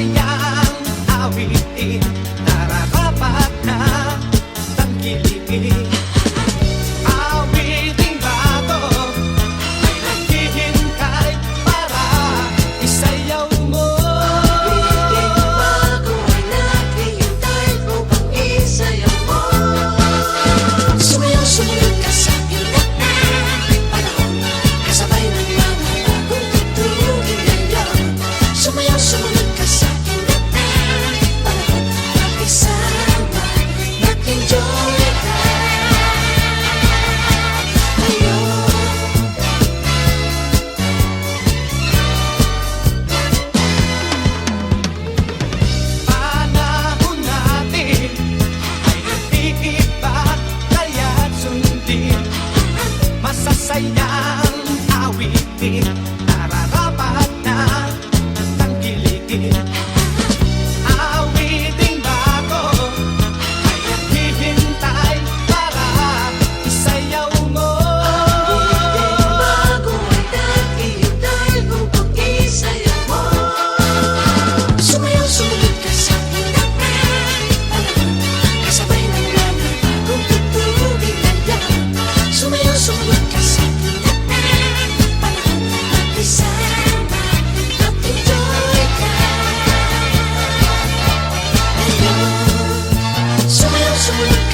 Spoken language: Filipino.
masayang awitin. Tara kapat na tangkilipin it. will